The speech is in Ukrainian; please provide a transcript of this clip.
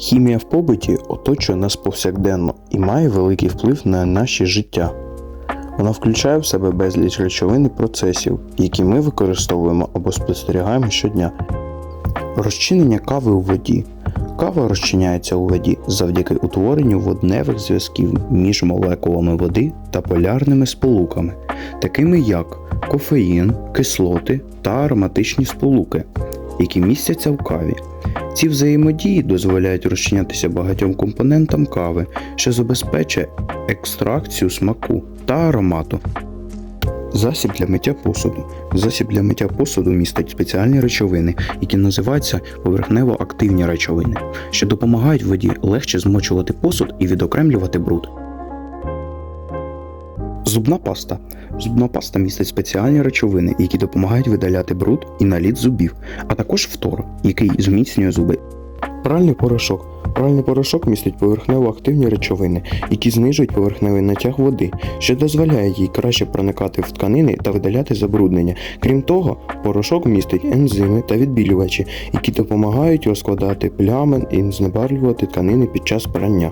Хімія в побуті оточує нас повсякденно і має великий вплив на наше життя. Вона включає в себе безліч речовин і процесів, які ми використовуємо або спостерігаємо щодня. Розчинення кави у воді. Кава розчиняється у воді завдяки утворенню водневих зв'язків між молекулами води та полярними сполуками, такими як кофеїн, кислоти та ароматичні сполуки, які містяться в каві. Ці взаємодії дозволяють розчинятися багатьом компонентам кави, що забезпечує екстракцію смаку та аромату. Засіб для миття посуду. Засіб для миття посуду містить спеціальні речовини, які називаються поверхнево-активні речовини, що допомагають воді легше змочувати посуд і відокремлювати бруд. Зубна паста. Зубна паста містить спеціальні речовини, які допомагають видаляти бруд і наліт зубів, а також фтор, який зміцнює зуби. Пральний порошок. Пральний порошок містить поверхнево-активні речовини, які знижують поверхневий натяг води, що дозволяє їй краще проникати в тканини та видаляти забруднення. Крім того, порошок містить ензими та відбілювачі, які допомагають розкладати плями і знебарлювати тканини під час прання.